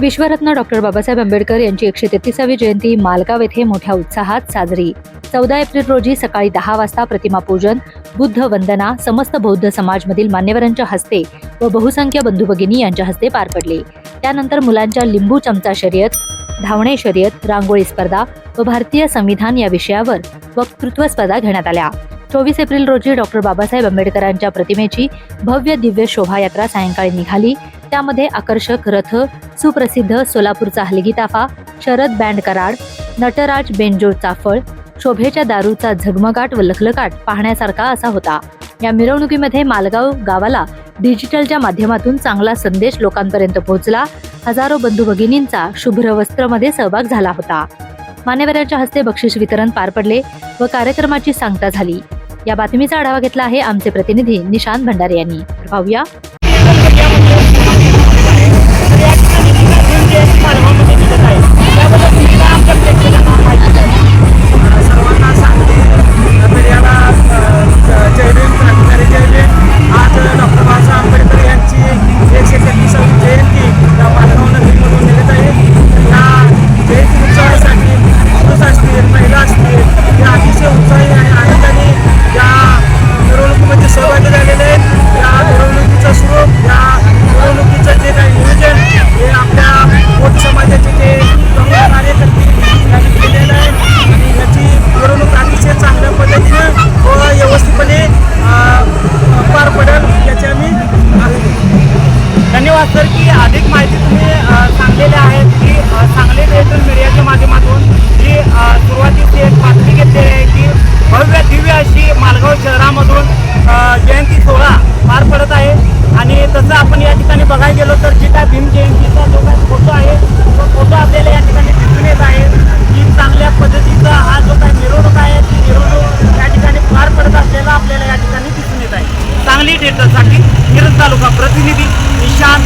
विश्वरत्न doctor Babasaheb Ambedkar यांची एकशे तेहतीसावी जयंती मालगाव येथे मोठ्या उत्साहात साजरी. चौदा एप्रिल रोजी सकाळी दहा वाजता प्रतिमा पूजन बुद्ध वंदना समस्त बौद्ध समाजमधील मान्यवरांच्या हस्ते व बहुसंख्य बंधू भगिनी यांच्या हस्ते पार पडले. त्यानंतर मुलांच्या लिंबू चमचा शर्यत धावणे शर्यत रांगोळी स्पर्धा व भारतीय संविधान या विषयावर वक्तृत्व स्पर्धा घेण्यात आल्या. चोवीस एप्रिल रोजी डॉक्टर बाबासाहेब आंबेडकरांच्या प्रतिमेची भव्य दिव्य शोभायात्रा सायंकाळी निघाली. त्यामध्ये आकर्षक रथ सुप्रसिद्ध सोलापूरचा हलगीताफा शरद बँड कराड नटराज बेंजो चाफळ शोभेच्या दारूचा झगमगाट व लखलकाट पाहण्यासारखा असा होता. या मिरवणुकीमध्ये मालगाव गावाला डिजिटलच्या माध्यमातून चांगला संदेश लोकांपर्यंत पोहोचला. हजारो बंधू भगिनींचा शुभ्र वस्त्रमध्ये सहभाग झाला होता. मान्यवरांच्या हस्ते बक्षीस वितरण पार पडले व कार्यक्रमाची सांगता झाली. या बातमीचा आढावा घेतला आहे आमचे प्रतिनिधी निशांत भंडारे यांनी. तर पाहूया सर्वांना धन्यवाद सर की अधिक माहिती तुम्ही सांगलेल्या आहेत की सांगली डिजिटल मीडियाच्या माध्यमातून जी सुरुवातीची एक बातमी घेतलेली आहे की भव्य दिव्य अशी मालगाव शहरामधून जयंती सोहळा पार पडत आहे. आणि तसं आपण या ठिकाणी बघायला गेलो तर जी काय भीम जयंतीचा जो काय फोटो आहे तो फोटो आपल्याला या ठिकाणी दिसून येत आहे. की चांगल्या पद्धतीचा हा जो काही मिरवणूक आहे ती मिरवणूक या ठिकाणी पार पडत असलेला आपल्याला या ठिकाणी दिसून येत आहे. चांगली थिएटरसाठी मिरज तालुका प्रतिनिधी निशांत